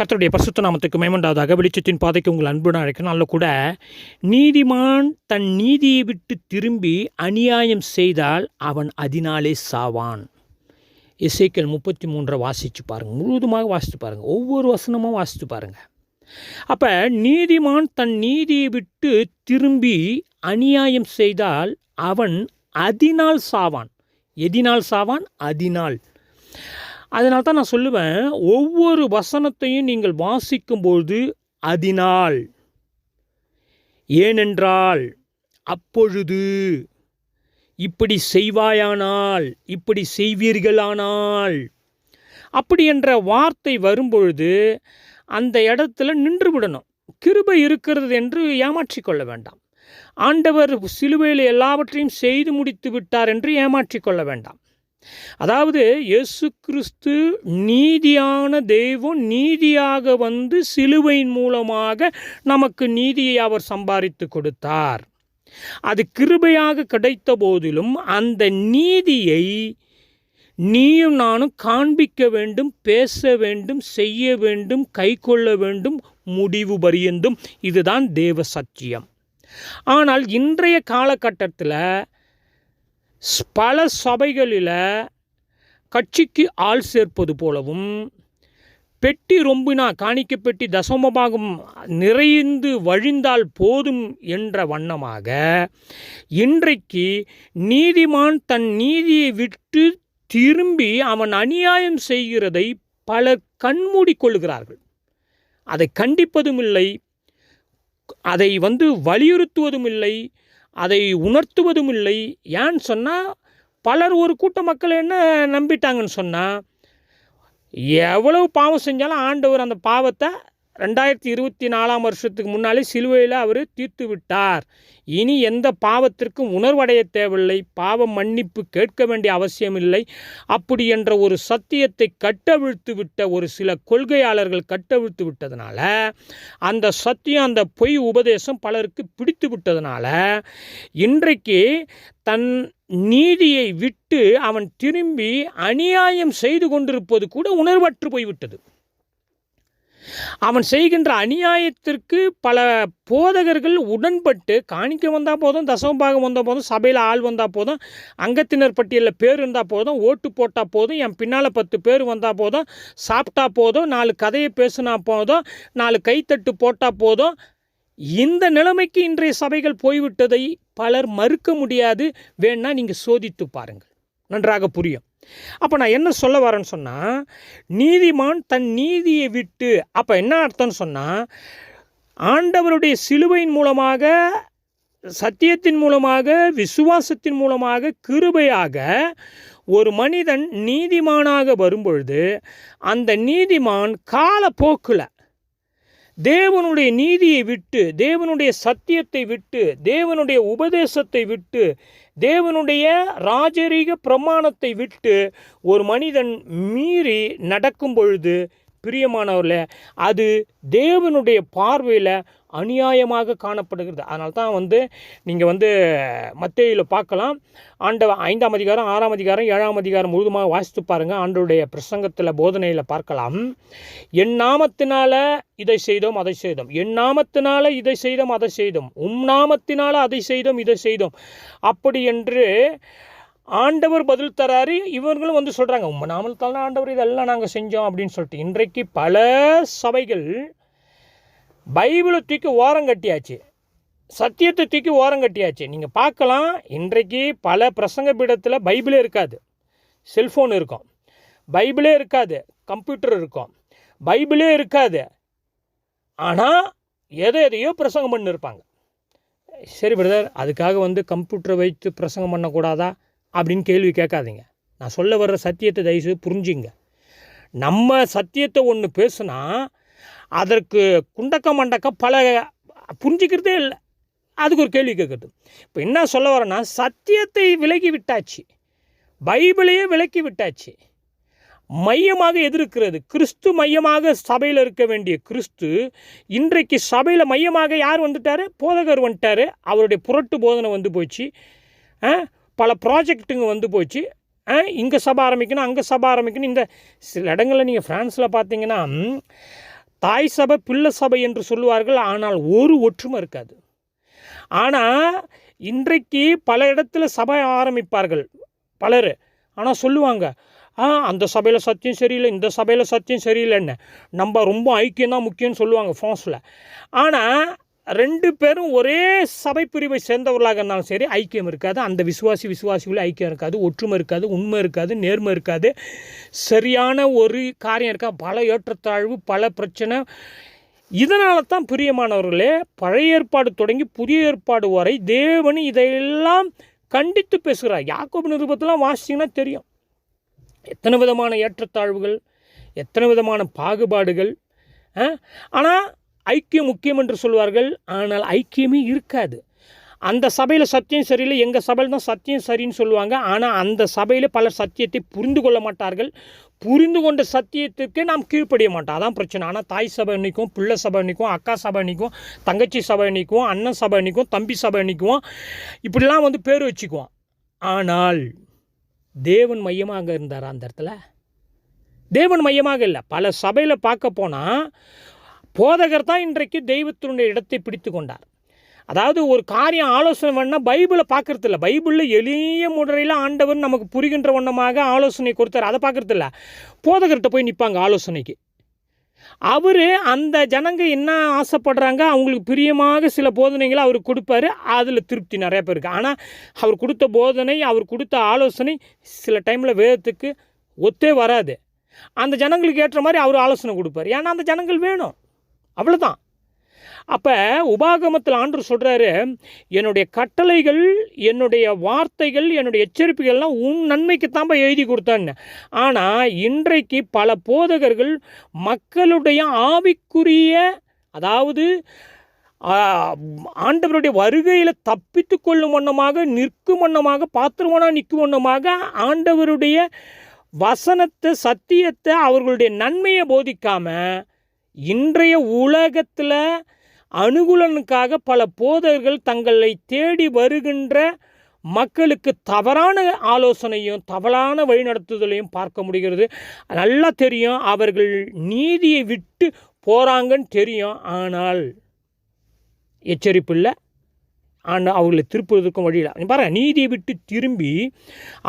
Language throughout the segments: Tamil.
கர்த்தருடைய பரிசுத்த நாமத்துக்கு மேம்பண்டாவதாக வெளிச்சத்தின் பாதைக்கு உங்கள் அன்புடன் அழைக்கணும் கூட நீதிமான் தன் நீதியை விட்டு திரும்பி அநியாயம் செய்தால் அவன் அதனாலே சாவான். இசைக்கள் முப்பத்தி மூன்றை வாசித்து பாருங்கள் முழுவதுமாக வாசித்து பாருங்கள் ஒவ்வொரு வசனமும் வாசித்து பாருங்கள் அப்போ நீதிமான் தன் நீதியை விட்டு திரும்பி அநியாயம் செய்தால் அவன் அதனால் சாவான். எதினால் சாவான்? அதனால். அதனால தான் நான் சொல்லுவேன் ஒவ்வொரு வசனத்தையும் நீங்கள் வாசிக்கும்போது அதனால். ஏனென்றால் அப்பொழுது இப்படி செய்வாயானால் இப்படி செய்வீர்களானால். அப்படி என்ற வார்த்தை வரும்பொழுது அந்த இடத்துல நின்று விடணும் கிருபை இருக்கிறது என்று ஏமாற்றிக் கொள்ள வேண்டாம். ஆண்டவர் சிலுவையில் எல்லாவற்றையும் செய்து முடித்து விட்டார் என்று ஏமாற்றிக்கொள்ள வேண்டாம். அதாவது இயேசு கிறிஸ்து நீதியான தெய்வம் நீதியாக வந்து சிலுவையின் மூலமாக நமக்கு நீதியை அவர் சம்பாதித்து கொடுத்தார். அது கிருபையாக கிடைத்த போதிலும் அந்த நீதியை நீயும் நானும் காண்பிக்க வேண்டும் பேச வேண்டும் செய்ய வேண்டும் கை கொள்ள வேண்டும் முடிவு பரியந்தும் இதுதான் தேவ சத்தியம். ஆனால் இன்றைய காலகட்டத்தில் பல சபைகளில் கட்சிக்கு ஆள் சேர்ப்பது போலவும் பெட்டி ரொம்பினா காணிக்க பெட்டி தசமபாகம் நிறைந்து வழிந்தால் போதும் என்ற வண்ணமாக இன்றைக்கு நீதிமான் தன் நீதியை விட்டு திரும்பி அவன் அநியாயம் செய்கிறதை பலர் கண்மூடி கொள்கிறார்கள் அதை கண்டிப்பதும் இல்லை அதை வந்து வலியுறுத்துவதும் இல்லை அதை உணர்த்துவதும் இல்லை ஏன்னு சொன்னால் பலர் ஒரு கூட்ட மக்கள் என்ன நம்பிட்டாங்கன்னு சொன்னால் எவ்வளவு பாவம் செஞ்சாலும் ஆண்டவர் அந்த பாவத்தை ரெண்டாயிரத்தி இருபத்தி நாலாம் வருஷத்துக்கு முன்னாலே சிலுவையில் அவர் தீர்த்து விட்டார். இனி எந்த பாவத்திற்கும் உணர்வடைய தேவையில்லை. பாவம் மன்னிப்பு கேட்க வேண்டிய அவசியம் இல்லை. அப்படி என்ற ஒரு சத்தியத்தை கட்டவிழ்த்து விட்ட ஒரு சில கொள்கையாளர்கள் கட்டவிழ்த்து விட்டதுனால அந்த சத்தியம் அந்த பொய் உபதேசம் பலருக்கு பிடித்து விட்டதுனால இன்றைக்கு தன் நீதியை விட்டு அவன் திரும்பி அநியாயம் செய்து கொண்டிருப்பது கூட உணர்வற்று போய்விட்டது. அவன் செய்கின்ற அநியாயத்திற்கு பல போதகர்கள் உடன்பட்டு காணிக்க வந்தால் போதும் தசமபாகம் வந்தால் போதும் சபையில் ஆள் வந்தால் போதும் அங்கத்தினர் பட்டியலில் பேர் இருந்தால் போதும் ஓட்டு போட்டால் போதும் என் பின்னால் பத்து பேர் வந்தால் போதும் சாப்பிட்டா போதும் நாலு கதையை பேசினா போதும் நாலு கைத்தட்டு போட்டால் போதும். இந்த நிலைமைக்கு இன்றைய சபைகள் போய்விட்டதை பலர் மறுக்க முடியாது. வேணால் நீங்கள் சோதித்து பாருங்கள். நன்றாக புரியும். அப்போ நான் என்ன சொல்ல வரேன்னு சொன்னால் நீதிமான் தன் நீதியை விட்டு அப்போ என்ன அர்த்தம்னு சொன்னால் ஆண்டவருடைய சிலுவையின் மூலமாக சத்தியத்தின் மூலமாக விசுவாசத்தின் மூலமாக கிருபையாக ஒரு மனிதன் நீதிமானாக வரும்பொழுது அந்த நீதிமான் காலப்போக்கில் தேவனுடைய நீதியை விட்டு தேவனுடைய சத்தியத்தை விட்டு தேவனுடைய உபதேசத்தை விட்டு தேவனுடைய ராஜரீக பிரமாணத்தை விட்டு ஒரு மனிதன் மீறி நடக்கும் பொழுது பிரியமானவர்களே அது தேவனுடைய பார்வையில் அநியாயமாக காணப்படுகிறது. அதனால தான் வந்து நீங்கள் வந்து மத்தியில் பார்க்கலாம். ஆண்ட ஐந்தாம் அதிகாரம் ஆறாம் அதிகாரம் ஏழாம் அதிகாரம் முழுதுமாக வாசித்து பாருங்கள் ஆண்டருடைய பிரசங்கத்தில் போதனையில் பார்க்கலாம். என் நாமத்தினால் இதை செய்தோம் அதை செய்தோம். என் நாமத்தினால் இதை செய்தோம் அதை செய்தோம். உம் நாமத்தினால் அதை செய்தோம் இதை செய்தோம். அப்படி என்று ஆண்டவர் பதில் தராரு. இவர்களும் வந்து சொல்கிறாங்க உங்கள் நாமத்தால் ஆண்டவர் இதெல்லாம் நாங்கள் செஞ்சோம் அப்படின்னு சொல்லிட்டு. இன்றைக்கு பல சபைகள் பைபிளை தூக்கி ஓரம் கட்டியாச்சு. சத்தியத்தை தூக்கி ஓரம் கட்டியாச்சு. நீங்கள் பார்க்கலாம் இன்றைக்கு பல பிரசங்க பீடத்தில் பைபிளே இருக்காது. செல்ஃபோன் இருக்கும். பைபிளே இருக்காது. கம்ப்யூட்டர் இருக்கும். பைபிளே இருக்காது. ஆனால் எதை எதையோ பிரசங்கம் பண்ணிருப்பாங்க. சரி பிரதர் அதுக்காக வந்து கம்ப்யூட்டரை வைத்து பிரசங்கம் பண்ணக்கூடாதா? அப்படின்னு கேள்வி கேட்காதீங்க. நான் சொல்ல வர்ற சத்தியத்தை தயவுசெய்து புரிஞ்சுங்க. நம்ம சத்தியத்தை ஒன்று பேசுனா அதற்கு குண்டக்க மண்டக்க பல புரிஞ்சிக்கிறதே இல்லை. அதுக்கு ஒரு கேள்வி கேட்குறது. இப்போ என்ன சொல்ல வரேன்னா சத்தியத்தை விலகி விட்டாச்சு. பைபிளையே விலக்கி விட்டாச்சு. மையமாக எதிர்க்கிறது. கிறிஸ்து மையமாக சபையில் இருக்க வேண்டிய கிறிஸ்து இன்றைக்கு சபையில் மையமாக யார் வந்துட்டார்? போதகர் வந்துட்டார். அவருடைய புரட்டு போதனை வந்து போச்சு. பல ப்ராஜெக்ட்டுங்க வந்து போச்சு. இங்கே சபை ஆரம்பிக்கணும் அங்கே சபை ஆரம்பிக்கணும். இந்த சில இடங்களில் நீங்கள் ஃப்ரான்ஸில் பார்த்தீங்கன்னா தாய் சபை பிள்ளை சபை என்று சொல்லுவார்கள். ஆனால் ஒரு ஒற்றுமை இருக்காது. ஆனால் இன்றைக்கு பல இடத்துல சபை ஆரம்பிப்பார்கள். பலர். ஆனால் சொல்லுவாங்க ஆ அந்த சபையில் சத்தியம் சரியில்லை இந்த சபையில் சத்தியம் சரியில்லைன்னு. நம்ம ரொம்ப ஐக்கியம் தான் முக்கியம்னு சொல்லுவாங்க ஃபோன்ஸில் ஆனால் ரெண்டு பேரும் ஒரே சபை பிரிவை சேர்ந்தவர்களாக இருந்தாலும் சரி ஐக்கியம் இருக்காது. அந்த விசுவாசி விசுவாசிகளும் ஐக்கியம் இருக்காது. ஒற்றுமை இருக்காது உண்மை இருக்காது நேர்மை இருக்காது. சரியான ஒரு காரியம் இருக்கா? பல ஏற்றத்தாழ்வு பல பிரச்சனை. இதனால தான் பிரியமானவர்களே பழைய ஏற்பாடு தொடங்கி புதிய ஏற்பாடு வரை தேவன் இதையெல்லாம் கண்டித்து பேசுகிறார். யாக்கோபு நிருபத்தெல்லாம் வாசிச்சிங்கன்னா தெரியும். எத்தனை விதமான ஏற்றத்தாழ்வுகள் எத்தனை விதமான பாகுபாடுகள் ஆனால் ஐக்கியம் முக்கியம் என்று சொல்வார்கள் ஆனால் ஐக்கியமே இருக்காது. அந்த சபையில் சத்தியம் சரியில்லை எங்கள் சபையில் தான் சத்தியம் சரின்னு சொல்லுவாங்க. ஆனால் அந்த சபையில் பலர் சத்தியத்தை புரிந்து கொள்ள மாட்டார்கள். புரிந்து கொண்ட சத்தியத்துக்கே நாம் கீழ்ப்படிய மாட்டோம். அதான் பிரச்சனை. ஆனால் தாய் சபை நிற்கும் பிள்ளை சபை நிற்கும் அக்கா சபை நிற்கும் தங்கச்சி சபை நிற்கும் அண்ணன் சபை நிற்கும் தம்பி சபை நிற்கும் இப்படிலாம் வந்து பேர் வச்சுக்குவோம். ஆனால் தேவன் மையமாக இருந்தார் அந்த இடத்துல? தேவன் மையமாக இல்லை. பல சபையில் பார்க்க போனால் போதகர் தான் இன்றைக்கு தெய்வத்தினுடைய இடத்தை பிடித்து கொண்டார். அதாவது ஒரு காரியம் ஆலோசனை பண்ணால் பைபிளை பார்க்கறது இல்லை பைபிளில் எளிய முறையில் ஆண்டவர் நமக்கு புரிகின்ற வண்ணமாக ஆலோசனை கொடுத்தார். அதை பார்க்கறது இல்லை போதகர்கிட்ட போய் நிற்பாங்க ஆலோசனைக்கு. அவர் அந்த ஜனங்க என்ன ஆசைப்படுறாங்க? அவங்களுக்கு பிரியமாக சில போதனைகளை அவர் கொடுப்பாரு. அதில் திருப்தி நிறைய பேருக்கு ஆனால் அவர் கொடுத்த போதனை அவர் கொடுத்த ஆலோசனை சில டைமில் வேதத்துக்கு ஒத்தே வராது. அந்த ஜனங்களுக்கு ஏற்ற மாதிரி அவர் ஆலோசனை கொடுப்பார். ஏன்னா அந்த ஜனங்கள் வேணும். அவ்வளோதான் அப்போ உபாகமத்தில் ஆண்டு சொல்கிறாரு என்னுடைய கட்டளைகள் என்னுடைய வார்த்தைகள் என்னுடைய எச்சரிப்புகள்லாம் உன் நன்மைக்கு தான் எழுதி கொடுத்தான்னு. ஆனால் இன்றைக்கு பல போதகர்கள் மக்களுடைய ஆவிக்குரிய அதாவது ஆண்டவருடைய வருகையில் தப்பித்து கொள்ளும் வண்ணமாக நிற்கும் வண்ணமாக பாத்திரமானா நிற்கும் வண்ணமாக ஆண்டவருடைய வசனத்தை சத்தியத்தை அவர்களுடைய நன்மையை போதிக்காமல் இன்றைய உலகத்தில் அனுகூலனுக்காக பல போதகர்கள் தங்களை தேடி வருகின்ற மக்களுக்கு தவறான ஆலோசனையும் தவறான வழிநடத்துதலையும் பார்க்க முடிகிறது. நல்லா தெரியும் அவர்கள் நீதியை விட்டு போகிறாங்கன்னு தெரியும். ஆனால் எச்சரிப்பு இல்லை. ஆனால் அவர்களை திருப்புவதற்கும் வழியில் நீ பாரு நீதியை விட்டு திரும்பி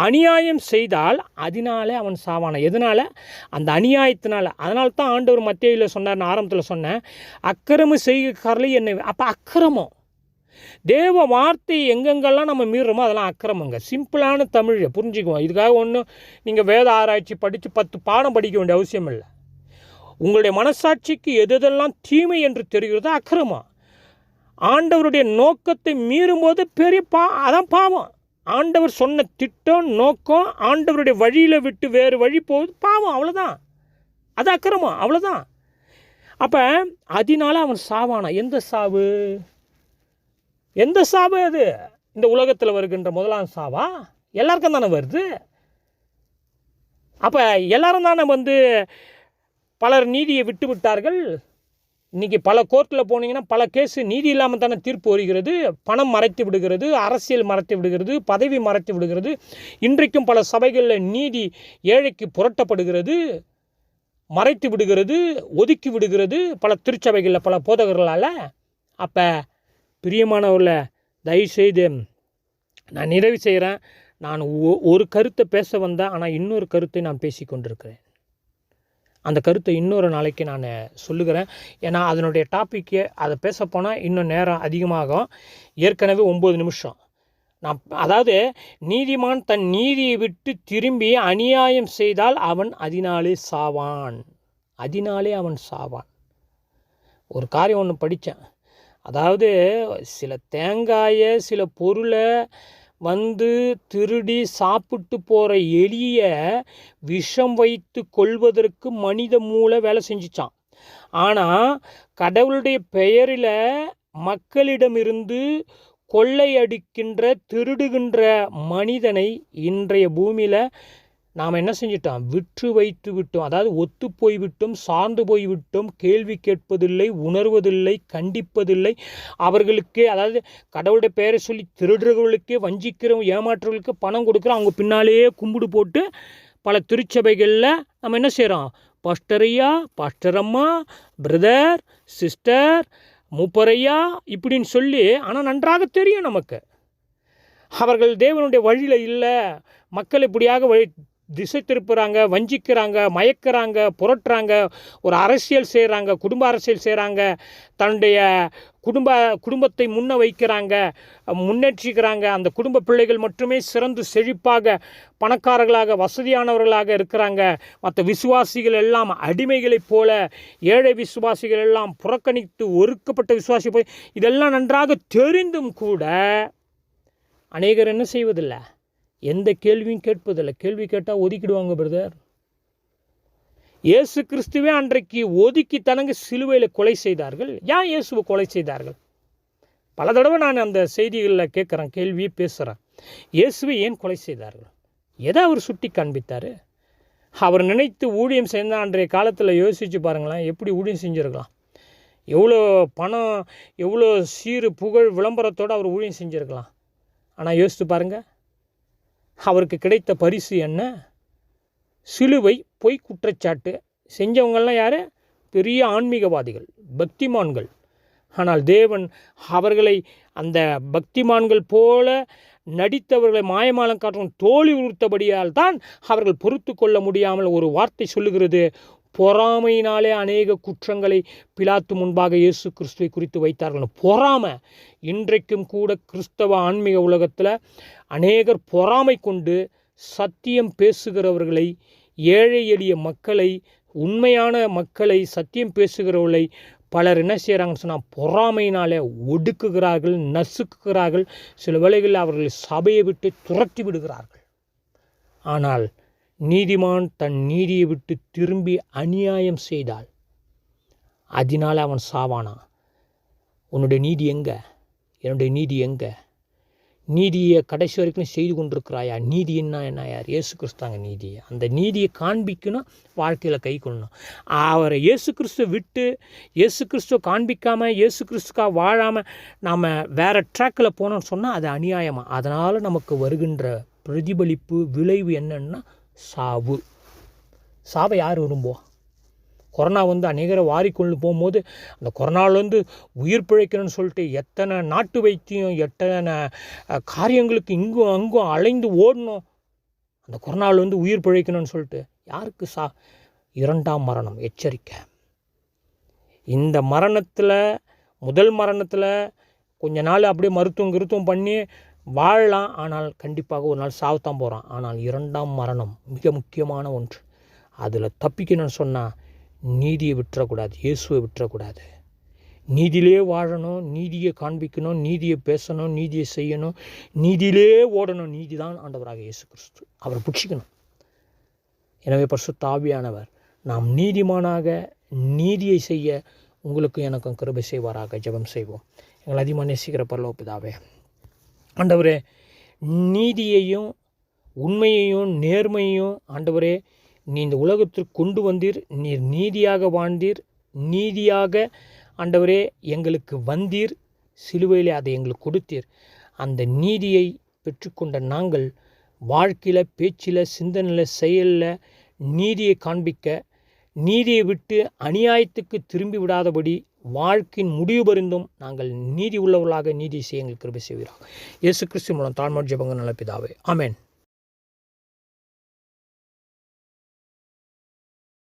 அநியாயம் செய்தால் அதனாலே அவன் சாவான எதனால்? அந்த அநியாயத்தினால். அதனால தான் ஆண்டவர் மத்தியில் சொன்னார் நான் ஆரம்பத்தில் சொன்னேன் அக்கிரம செய்கிறலை என்ன அப்போ அக்கிரமம். தேவ வார்த்தை எங்கெங்கெல்லாம் நம்ம மீறுறோமோ அதெல்லாம் அக்கிரமங்க. சிம்பிளான தமிழை புரிஞ்சுக்குவோம். இதுக்காக ஒன்றும் நீங்கள் வேத ஆராய்ச்சி படித்து பத்து பாடம் படிக்க வேண்டிய அவசியம் இல்லை. உங்களுடைய மனசாட்சிக்கு எது எதெல்லாம் தீமை என்று தெரிகிறதோ அக்கிரமம். ஆண்டவருடைய நோக்கத்தை மீறும்போது பெரிய பா அதான் பாவம். ஆண்டவர் சொன்ன திட்டம் நோக்கம் ஆண்டவருடைய வழியில் விட்டு வேறு வழி போகுது பாவம் அவ்வளோதான் அது அக்கிரமம் அவ்வளோதான் அப்போ அதனால அவன் சாவானா? எந்த சாவு? எந்த சாவு அது? இந்த உலகத்தில் வருகின்ற முதலாம் சாவா? எல்லாருக்கும் தானே வருது. அப்போ எல்லாரும் தானே வந்து பலர் நீதியை விட்டு விட்டார்கள்? இன்றைக்கி பல கோர்ட்டில் போனீங்கன்னா பல கேஸு நீதி இல்லாமல் தானே தீர்ப்பு வருகிறது. பணம் மறைத்து விடுகிறது அரசியல் மறைத்து விடுகிறது பதவி மறைத்து விடுகிறது. இன்றைக்கும் பல சபைகளில் நீதி ஏழைக்கு புரட்டப்படுகிறது மறைத்து விடுகிறது ஒதுக்கி விடுகிறது. பல திருச்சபைகளில் பல போதகர்களால். அப்போ பிரியமானவர்கள தயவுசெய்து நான் நிறைவு செய்கிறேன் நான் ஒ- ஒரு கருத்தை பேச வந்தேன் ஆனால் இன்னொரு கருத்தை நான் பேசி கொண்டிருக்கிறேன் அந்த கருத்தை இன்னொரு நாளைக்கு நான் சொல்லுகிறேன். ஏன்னா அதனுடைய டாப்பிக்கு அதை பேச போனால் இன்னும் நேரம் அதிகமாகும். ஏற்கனவே ஒம்பது நிமிஷம். நான் அதாவது நீதிமான் தன் நீதியை விட்டு திரும்பி அநியாயம் செய்தால் அவன் அதனாலே சாவான். அதனாலே அவன் சாவான். ஒரு காரியம் ஒன்று படித்தேன். அதாவது சில தேங்காயை சில பொருளை வந்து திருடி சாப்பிட்டு போகிற எலிய விஷம் வைத்து கொள்வதற்கு மனித மூளை வேலை செஞ்சுச்சான் ஆனால் கடவுளுடைய பெயரில் மக்களிடமிருந்து கொள்ளையடிக்கின்ற திருடுகின்ற மனிதனை இன்றைய பூமியில் நாம் என்ன செஞ்சிட்டோம்? விற்று வைத்து விட்டோம். அதாவது ஒத்து போய்விட்டோம் சார்ந்து போய்விட்டோம் கேள்வி கேட்பதில்லை உணர்வதில்லை கண்டிப்பதில்லை. அவர்களுக்கே அதாவது கடவுளுடைய பெயரை சொல்லி திருடுறவர்களுக்கே வஞ்சிக்கிற ஏமாற்றுறவர்களுக்கு பணம் கொடுக்குறோம். அவங்க பின்னாலேயே கும்பிடு போட்டு பல திருச்சபைகளில் நம்ம என்ன செய்கிறோம் பாஸ்டரையா ஐயா அம்மா பிரதர் சிஸ்டர் மூப்பரையா இப்படின்னு சொல்லி ஆனால் நன்றாக தெரியும் நமக்கு. அவர்கள் தேவனுடைய வழியில் இல்லை. மக்கள் இப்படியாக வழி திசை திருப்புறாங்க வஞ்சிக்கிறாங்க மயக்கிறாங்க புரட்டுறாங்க ஒரு அரசியல் செய்கிறாங்க குடும்ப அரசியல் செய்கிறாங்க தன்னுடைய குடும்ப குடும்பத்தை முன்ன வைக்கிறாங்க முன்னேற்றிக்கிறாங்க அந்த குடும்ப பிள்ளைகள் மட்டுமே சிறந்து செழிப்பாக பணக்காரர்களாக வசதியானவர்களாக இருக்கிறாங்க. மற்ற விசுவாசிகள் எல்லாம் அடிமைகளைப் போல ஏழை விசுவாசிகள் எல்லாம் புறக்கணித்து ஒருக்கப்பட்ட விசுவாசி போய் இதெல்லாம் நன்றாக தெரிந்தும் கூட அநேகர் என்ன செய்வதில்லை? எந்த கேள்வியும் கேட்பதில்லை. கேள்வி கேட்டால் ஒதுக்கிடுவாங்க பிரதர் இயேசு கிறிஸ்துவே அன்றைக்கு ஒதுக்கி தனங்க சிலுவையில் கொலை செய்தார்கள். ஏன் இயேசுவை கொலை செய்தார்கள்? பல தடவை நான் அந்த செய்திகளில் கேட்குறேன் கேள்வியை பேசுகிறேன் இயேசுவை ஏன் கொலை செய்தார்கள்? எதை அவர் சுட்டி காண்பித்தார்? அவர் நினைத்து ஊழியம் செய்தால் அன்றைய காலத்தில் யோசித்து பாருங்களேன் எப்படி ஊழியம் செஞ்சுருக்கலாம். எவ்வளோ பணம் எவ்வளோ சீறு புகழ் விளம்பரத்தோடு அவர் ஊழியம் செஞ்சுருக்கலாம். ஆனால் யோசித்து பாருங்கள் அவருக்கு கிடைத்த பரிசு என்ன? சிலுவை பொய் குற்றச்சாட்டு. செஞ்சவங்கள்லாம் யார்? பெரிய ஆன்மீகவாதிகள் பக்திமான்கள். ஆனால் தேவன் அவர்களை அந்த பக்திமான்கள் போல நடித்தவர்களை மாயமாலம் காட்டும் தோழி உறுத்தபடியால் தான் அவர்கள் பொறுத்து கொள்ள முடியாமல் ஒரு வார்த்தை சொல்லுகிறது. பொறாமையினாலே அநேக குற்றங்களை பிலாத்து முன்பாக இயேசு கிறிஸ்துவை குறித்து வைத்தார்கள். பொறாமை. இன்றைக்கும் கூட கிறிஸ்தவ ஆன்மீக உலகத்தில் அநேகர் பொறாமை கொண்டு சத்தியம் பேசுகிறவர்களை ஏழை எளிய மக்களை உண்மையான மக்களை சத்தியம் பேசுகிறவர்களை பலர் என்ன செய்கிறாங்கன்னு சொன்னால் பொறாமையினாலே ஒடுக்குகிறார்கள் நசுக்குகிறார்கள். சில வேளைகளில் அவர்கள் சபையை விட்டு துரத்தி விடுகிறார்கள். ஆனால் நீதிமான் தன் நீதியை விட்டு திரும்பி அநியாயம் செய்தால் அதனால் அவன் சாவானா? உன்னுடைய நீதி எங்கே? என்னுடைய நீதி எங்கே? நீதியை கடைசி வரைக்கும் செய்து கொண்டிருக்கிறாயா? நீதி என்ன என்ன யார்? இயேசு கிறிஸ்தாங்க நீதி. அந்த நீதியை காண்பிக்கணும் வாழ்க்கையில் கை கொள்ளணும். அவரை இயேசு கிறிஸ்துவை விட்டு இயேசு கிறிஸ்துவ காண்பிக்காமல் இயேசு கிறிஸ்துக்காக வாழாமல் நாம் வேறு ட்ராக்கில் போனோம்னு சொன்னால் அது அநியாயமாக அதனால் நமக்கு வருகின்ற பிரதிபலிப்பு விளைவு என்னென்னா சாவு. சாவை யார் விரும்புவா? கொரோனா வந்து அநேகரை வாரிக்கொண்டு போகும்போது அந்த கொரோனாவிலேருந்து உயிர் பிழைக்கணும்னு சொல்லிட்டு எத்தனை நாட்டு வைத்தியம் எத்தனை காரியங்களுக்கு இங்கும் அங்கும் அலைந்து ஓடணும். அந்த கொரோனாவிலேருந்து உயிர் பிழைக்கணும்னு சொல்லிட்டு யாருக்கு சா இரண்டாம் மரணம்? எச்சரிக்கை. இந்த மரணத்தில் முதல் மரணத்தில் கொஞ்ச நாள் அப்படியே மருத்துவம் கிருத்துவம் பண்ணி வாழலாம் ஆனால் கண்டிப்பாக ஒரு நாள் சாவத்தான் போகிறான் ஆனால் இரண்டாம் மரணம் மிக முக்கியமான ஒன்று. அதில் தப்பிக்கணும்னு சொன்னால் நீதியை விட்டுறக்கூடாது இயேசுவை விட்டுறக்கூடாது. நீதியிலே வாழணும் நீதியை காண்பிக்கணும் நீதியை பேசணும் நீதியை செய்யணும் நீதியிலே ஓடணும். நீதி தான் ஆண்டவராக இயேசு கிறிஸ்து அவரை பிடிச்சிக்கணும் எனவே பரிசுத்த தாவியானவர் நாம் நீதிமானாக நீதியை செய்ய உங்களுக்கு எனக்கும் கிருபை செய்வாராக ஜெபம் செய்வோம். எங்களை அதிகமாக நேசிக்கிற பரலோப்பிதாவே ஆண்டவரே நீதியையும் உண்மையையும் நேர்மையையும் ஆண்டவரே நீ இந்த உலகத்திற்கு கொண்டு வந்தீர் நீர் நீதியாக வாழ்ந்தீர் நீதியாக ஆண்டவரே எங்களுக்கு வந்தீர் சிலுவையிலே அதை எங்களுக்கு கொடுத்தீர். அந்த நீதியை பெற்றுக்கொண்ட நாங்கள் வாழ்க்கையில் பேச்சில் சிந்தனையில் செயலில் நீதியை காண்பிக்க நீதியை விட்டு அநியாயத்துக்கு திரும்பி விடாதபடி வாழ்க்கையின் முடிவு பரிந்தும் நாங்கள் நீதி உள்ளவர்களாக நீதி செய்ய எங்களுக்கு கிருபை செய்கிறோம் இயேசு கிறிஸ்து மூலம் தாழ்மோட் ஜபங்க நல்ல பிதாவே. அமேன்